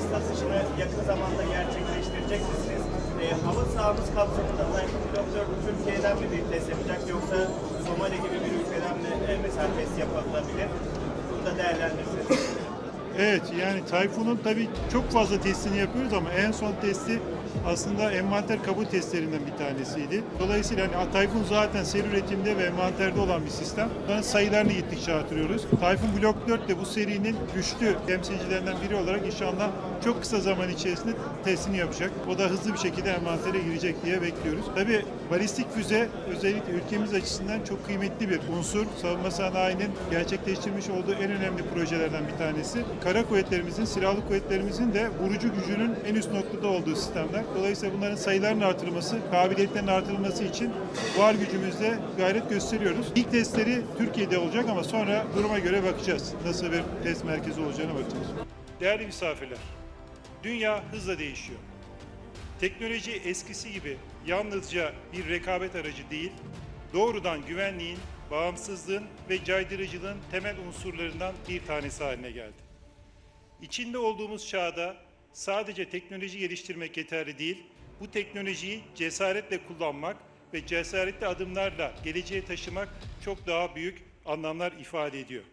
test atışını yakın zamanda gerçekleştirecek misiniz? E, hava sahamız kapsamında Tayfun 4 Türkiye'den mi bir test yapacak yoksa Somali gibi bir ülkeden mi e, mesela test yapılabilir? Bunu da değerlendirirseniz. Evet yani Tayfun'un tabii çok fazla testini yapıyoruz ama en son testi aslında envanter kabul testlerinden bir tanesiydi. Dolayısıyla hani Tayfun zaten seri üretimde ve envanterde olan bir sistem. Bunların sayılarını gittikçe artırıyoruz. Tayfun Block 4 de bu serinin güçlü temsilcilerinden biri olarak inşallah çok kısa zaman içerisinde testini yapacak. O da hızlı bir şekilde envantere girecek diye bekliyoruz. Tabii balistik füze özellikle ülkemiz açısından çok kıymetli bir unsur. Savunma sanayinin gerçekleştirmiş olduğu en önemli projelerden bir tanesi. Kara kuvvetlerimizin, silahlı kuvvetlerimizin de vurucu gücünün en üst noktada olduğu sistemler. Dolayısıyla bunların sayılarının artırılması, kabiliyetlerin artırılması için var gücümüzle gayret gösteriyoruz. İlk testleri Türkiye'de olacak ama sonra duruma göre bakacağız. Nasıl bir test merkezi olacağına bakacağız. Değerli misafirler, dünya hızla değişiyor. Teknoloji eskisi gibi yalnızca bir rekabet aracı değil, doğrudan güvenliğin, bağımsızlığın ve caydırıcılığın temel unsurlarından bir tanesi haline geldi. İçinde olduğumuz çağda sadece teknoloji geliştirmek yeterli değil, bu teknolojiyi cesaretle kullanmak ve cesaretli adımlarla geleceğe taşımak çok daha büyük anlamlar ifade ediyor.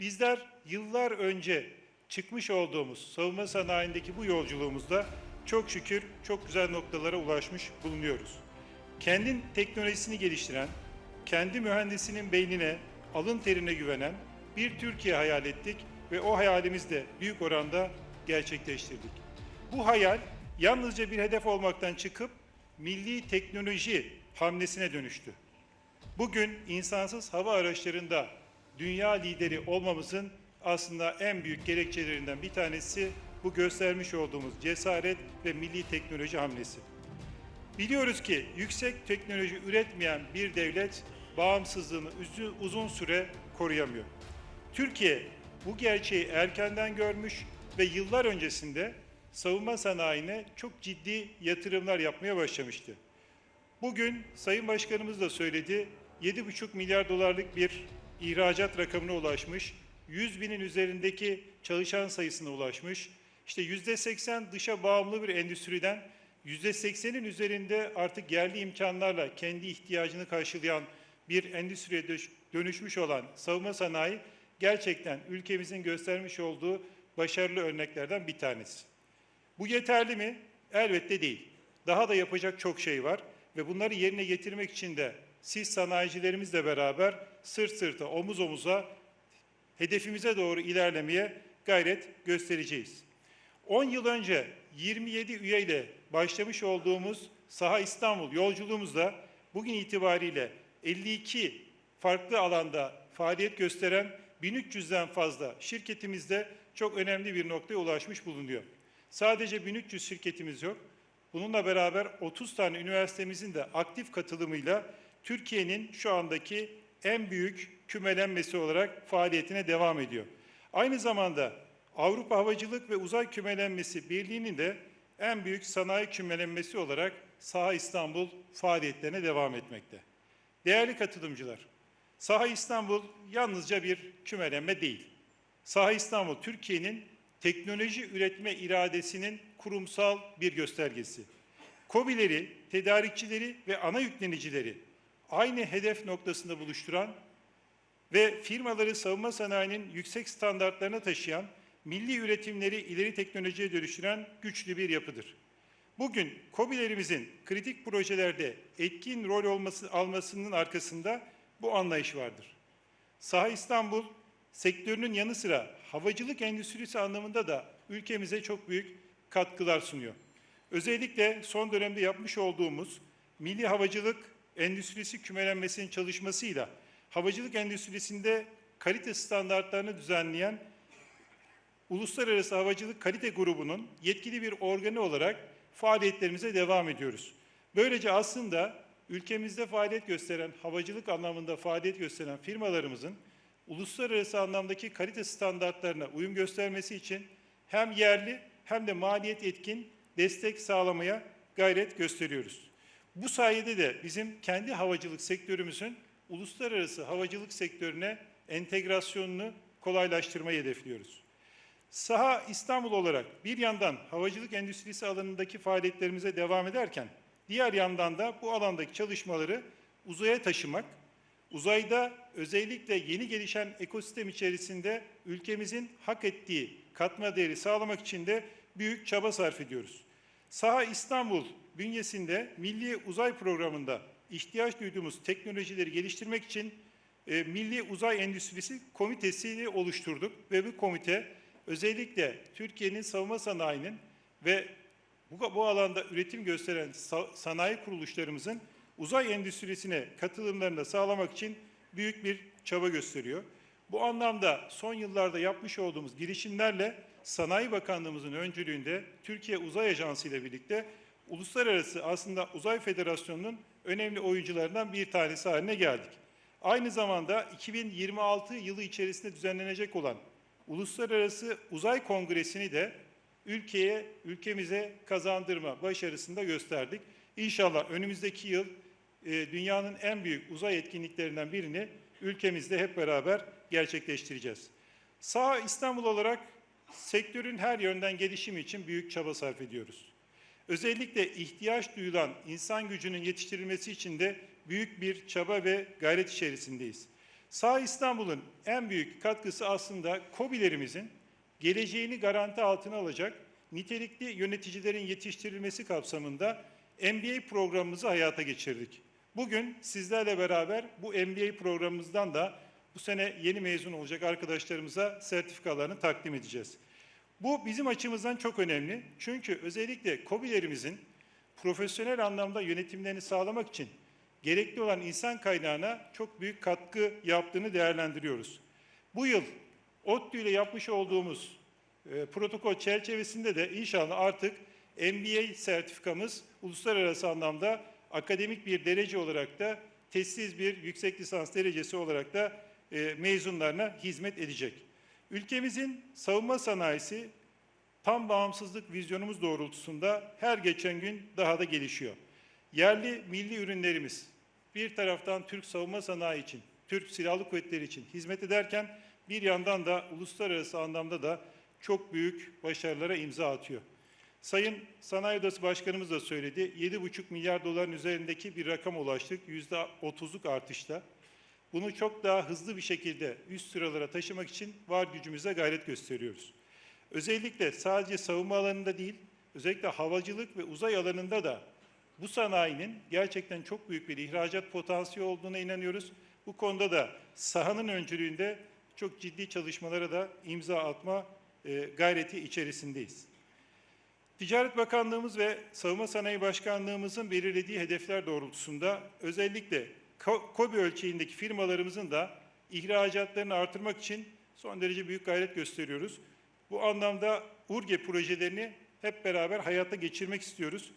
Bizler yıllar önce çıkmış olduğumuz savunma sanayindeki bu yolculuğumuzda çok şükür çok güzel noktalara ulaşmış bulunuyoruz. Kendi teknolojisini geliştiren, kendi mühendisinin beynine, alın terine güvenen bir Türkiye hayal ettik ve o hayalimizi de büyük oranda gerçekleştirdik. Bu hayal yalnızca bir hedef olmaktan çıkıp milli teknoloji hamlesine dönüştü. Bugün insansız hava araçlarında dünya lideri olmamızın aslında en büyük gerekçelerinden bir tanesi bu göstermiş olduğumuz cesaret ve milli teknoloji hamlesi. Biliyoruz ki yüksek teknoloji üretmeyen bir devlet bağımsızlığını uzun- süre koruyamıyor. Türkiye bu gerçeği erkenden görmüş ve yıllar öncesinde savunma sanayine çok ciddi yatırımlar yapmaya başlamıştı. Bugün Sayın Başkanımız da söyledi, 7,5 milyar dolarlık bir ihracat rakamına ulaşmış, 100 binin üzerindeki çalışan sayısına ulaşmış, işte %80 dışa bağımlı bir endüstriden %80'in üzerinde artık yerli imkanlarla kendi ihtiyacını karşılayan bir endüstriye dö- dönüşmüş olan savunma sanayi gerçekten ülkemizin göstermiş olduğu başarılı örneklerden bir tanesi. Bu yeterli mi? Elbette değil. Daha da yapacak çok şey var ve bunları yerine getirmek için de siz sanayicilerimizle beraber sırt sırta, omuz omuza hedefimize doğru ilerlemeye gayret göstereceğiz. 10 yıl önce 27 üyeyle başlamış olduğumuz Saha İstanbul yolculuğumuzda bugün itibariyle 52 farklı alanda faaliyet gösteren 1300'den fazla şirketimizde çok önemli bir noktaya ulaşmış bulunuyor. Sadece 1300 şirketimiz yok. Bununla beraber 30 tane üniversitemizin de aktif katılımıyla Türkiye'nin şu andaki en büyük kümelenmesi olarak faaliyetine devam ediyor. Aynı zamanda Avrupa Havacılık ve Uzay Kümelenmesi Birliği'nin de en büyük sanayi kümelenmesi olarak Saha İstanbul faaliyetlerine devam etmekte. Değerli katılımcılar, Saha İstanbul yalnızca bir kümelenme değil. Saha İstanbul Türkiye'nin teknoloji üretme iradesinin kurumsal bir göstergesi. KOBİ'leri, tedarikçileri ve ana yüklenicileri aynı hedef noktasında buluşturan ve firmaları savunma sanayinin yüksek standartlarına taşıyan, milli üretimleri ileri teknolojiye dönüştüren güçlü bir yapıdır. Bugün KOBİ'lerimizin kritik projelerde etkin rol olması, almasının arkasında bu anlayış vardır. Saha İstanbul sektörünün yanı sıra havacılık endüstrisi anlamında da ülkemize çok büyük katkılar sunuyor. Özellikle son dönemde yapmış olduğumuz milli havacılık endüstrisi kümelenmesinin çalışmasıyla havacılık endüstrisinde kalite standartlarını düzenleyen Uluslararası Havacılık Kalite Grubu'nun yetkili bir organı olarak faaliyetlerimize devam ediyoruz. Böylece aslında ülkemizde faaliyet gösteren, havacılık anlamında faaliyet gösteren firmalarımızın uluslararası anlamdaki kalite standartlarına uyum göstermesi için hem yerli hem de maliyet etkin destek sağlamaya gayret gösteriyoruz. Bu sayede de bizim kendi havacılık sektörümüzün uluslararası havacılık sektörüne entegrasyonunu kolaylaştırmayı hedefliyoruz. Saha İstanbul olarak bir yandan havacılık endüstrisi alanındaki faaliyetlerimize devam ederken, diğer yandan da bu alandaki çalışmaları uzaya taşımak, uzayda özellikle yeni gelişen ekosistem içerisinde ülkemizin hak ettiği katma değeri sağlamak için de büyük çaba sarf ediyoruz. Saha İstanbul bünyesinde Milli Uzay Programı'nda ihtiyaç duyduğumuz teknolojileri geliştirmek için e, Milli Uzay Endüstrisi Komitesi'ni oluşturduk ve bu komite özellikle Türkiye'nin savunma sanayinin ve bu, bu alanda üretim gösteren sa- sanayi kuruluşlarımızın uzay endüstrisine katılımlarını da sağlamak için büyük bir çaba gösteriyor. Bu anlamda son yıllarda yapmış olduğumuz girişimlerle Sanayi Bakanlığımızın öncülüğünde Türkiye Uzay Ajansı ile birlikte uluslararası aslında Uzay Federasyonu'nun önemli oyuncularından bir tanesi haline geldik. Aynı zamanda 2026 yılı içerisinde düzenlenecek olan Uluslararası Uzay Kongresi'ni de ülkeye, ülkemize kazandırma başarısında gösterdik. İnşallah önümüzdeki yıl e, dünyanın en büyük uzay etkinliklerinden birini ülkemizde hep beraber gerçekleştireceğiz. Sağ İstanbul olarak sektörün her yönden gelişimi için büyük çaba sarf ediyoruz. Özellikle ihtiyaç duyulan insan gücünün yetiştirilmesi için de büyük bir çaba ve gayret içerisindeyiz. Sağ İstanbul'un en büyük katkısı aslında KOBİ'lerimizin geleceğini garanti altına alacak nitelikli yöneticilerin yetiştirilmesi kapsamında MBA programımızı hayata geçirdik. Bugün sizlerle beraber bu MBA programımızdan da bu sene yeni mezun olacak arkadaşlarımıza sertifikalarını takdim edeceğiz. Bu bizim açımızdan çok önemli. Çünkü özellikle KOBİ'lerimizin profesyonel anlamda yönetimlerini sağlamak için gerekli olan insan kaynağına çok büyük katkı yaptığını değerlendiriyoruz. Bu yıl ODTÜ ile yapmış olduğumuz e, protokol çerçevesinde de inşallah artık MBA sertifikamız uluslararası anlamda akademik bir derece olarak da testsiz bir yüksek lisans derecesi olarak da e, mezunlarına hizmet edecek. Ülkemizin savunma sanayisi tam bağımsızlık vizyonumuz doğrultusunda her geçen gün daha da gelişiyor. Yerli milli ürünlerimiz bir taraftan Türk savunma sanayi için, Türk Silahlı Kuvvetleri için hizmet ederken bir yandan da uluslararası anlamda da çok büyük başarılara imza atıyor. Sayın Sanayi Odası Başkanımız da söyledi, 7,5 milyar doların üzerindeki bir rakam ulaştık, %30'luk artışla. Bunu çok daha hızlı bir şekilde üst sıralara taşımak için var gücümüze gayret gösteriyoruz. Özellikle sadece savunma alanında değil, özellikle havacılık ve uzay alanında da bu sanayinin gerçekten çok büyük bir ihracat potansiyeli olduğuna inanıyoruz. Bu konuda da sahanın öncülüğünde çok ciddi çalışmalara da imza atma e, gayreti içerisindeyiz. Ticaret Bakanlığımız ve Savunma Sanayi Başkanlığımızın belirlediği hedefler doğrultusunda özellikle KOBİ ölçeğindeki firmalarımızın da ihracatlarını artırmak için son derece büyük gayret gösteriyoruz. Bu anlamda URGE projelerini hep beraber hayata geçirmek istiyoruz.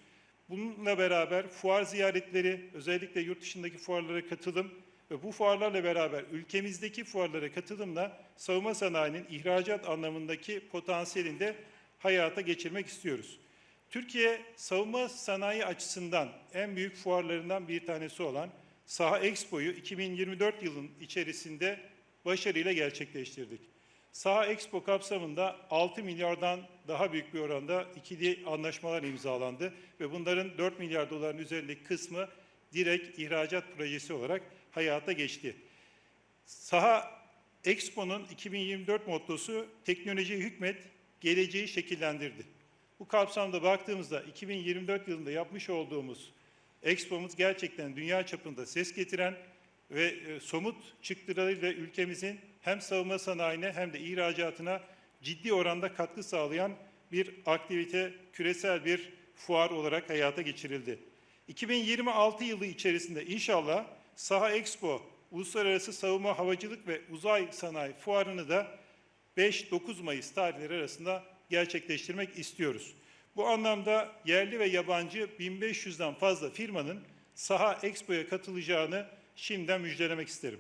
Bununla beraber fuar ziyaretleri, özellikle yurt dışındaki fuarlara katılım ve bu fuarlarla beraber ülkemizdeki fuarlara katılımla savunma sanayinin ihracat anlamındaki potansiyelini de hayata geçirmek istiyoruz. Türkiye savunma sanayi açısından en büyük fuarlarından bir tanesi olan Saha Expo'yu 2024 yılın içerisinde başarıyla gerçekleştirdik. Saha Expo kapsamında 6 milyardan daha büyük bir oranda ikili anlaşmalar imzalandı ve bunların 4 milyar doların üzerindeki kısmı direkt ihracat projesi olarak hayata geçti. Saha Expo'nun 2024 mottosu teknolojiye hükmet, geleceği şekillendirdi. Bu kapsamda baktığımızda 2024 yılında yapmış olduğumuz Expo'muz gerçekten dünya çapında ses getiren ve e, somut çıktılarıyla ülkemizin hem savunma sanayine hem de ihracatına ciddi oranda katkı sağlayan bir aktivite, küresel bir fuar olarak hayata geçirildi. 2026 yılı içerisinde inşallah Saha Expo, Uluslararası Savunma Havacılık ve Uzay Sanayi Fuarı'nı da 5-9 Mayıs tarihleri arasında gerçekleştirmek istiyoruz. Bu anlamda yerli ve yabancı 1500'den fazla firmanın Saha Expo'ya katılacağını şimdiden müjdelemek isterim.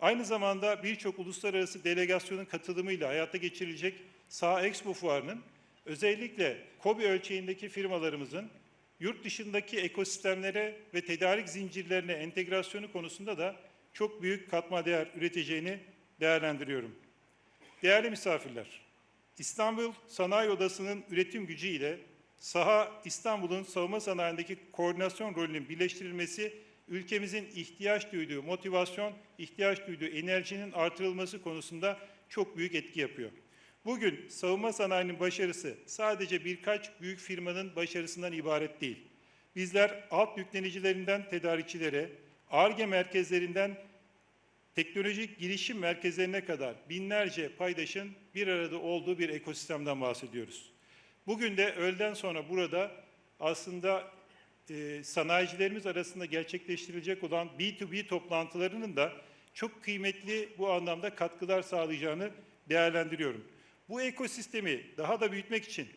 Aynı zamanda birçok uluslararası delegasyonun katılımıyla hayata geçirilecek Saha Expo Fuarı'nın özellikle KOBİ ölçeğindeki firmalarımızın yurt dışındaki ekosistemlere ve tedarik zincirlerine entegrasyonu konusunda da çok büyük katma değer üreteceğini değerlendiriyorum. Değerli misafirler, İstanbul Sanayi Odası'nın üretim gücü ile saha İstanbul'un savunma sanayindeki koordinasyon rolünün birleştirilmesi ülkemizin ihtiyaç duyduğu motivasyon, ihtiyaç duyduğu enerjinin artırılması konusunda çok büyük etki yapıyor. Bugün savunma sanayinin başarısı sadece birkaç büyük firmanın başarısından ibaret değil. Bizler alt yüklenicilerinden tedarikçilere, ARGE merkezlerinden teknolojik girişim merkezlerine kadar binlerce paydaşın bir arada olduğu bir ekosistemden bahsediyoruz. Bugün de öğleden sonra burada aslında e, sanayicilerimiz arasında gerçekleştirilecek olan B2B toplantılarının da çok kıymetli bu anlamda katkılar sağlayacağını değerlendiriyorum. Bu ekosistemi daha da büyütmek için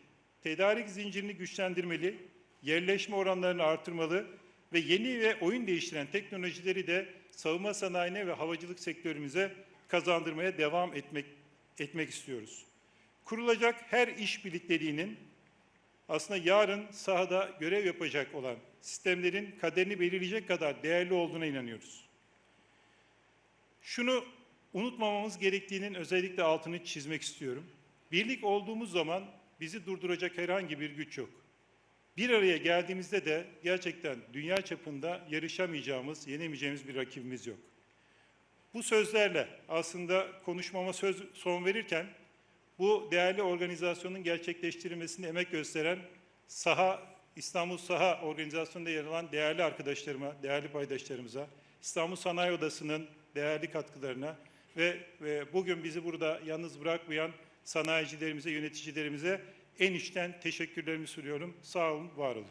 tedarik zincirini güçlendirmeli, yerleşme oranlarını artırmalı ve yeni ve oyun değiştiren teknolojileri de savunma sanayine ve havacılık sektörümüze kazandırmaya devam etmek etmek istiyoruz. Kurulacak her iş birlikteliğinin aslında yarın sahada görev yapacak olan sistemlerin kaderini belirleyecek kadar değerli olduğuna inanıyoruz. Şunu unutmamamız gerektiğinin özellikle altını çizmek istiyorum. Birlik olduğumuz zaman bizi durduracak herhangi bir güç yok. Bir araya geldiğimizde de gerçekten dünya çapında yarışamayacağımız, yenemeyeceğimiz bir rakibimiz yok. Bu sözlerle aslında konuşmama söz son verirken bu değerli organizasyonun gerçekleştirilmesinde emek gösteren Saha İstanbul Saha Organizasyonu'nda yer alan değerli arkadaşlarıma, değerli paydaşlarımıza, İstanbul Sanayi Odası'nın değerli katkılarına ve, ve bugün bizi burada yalnız bırakmayan sanayicilerimize, yöneticilerimize en içten teşekkürlerimi sunuyorum. Sağ olun, var olun.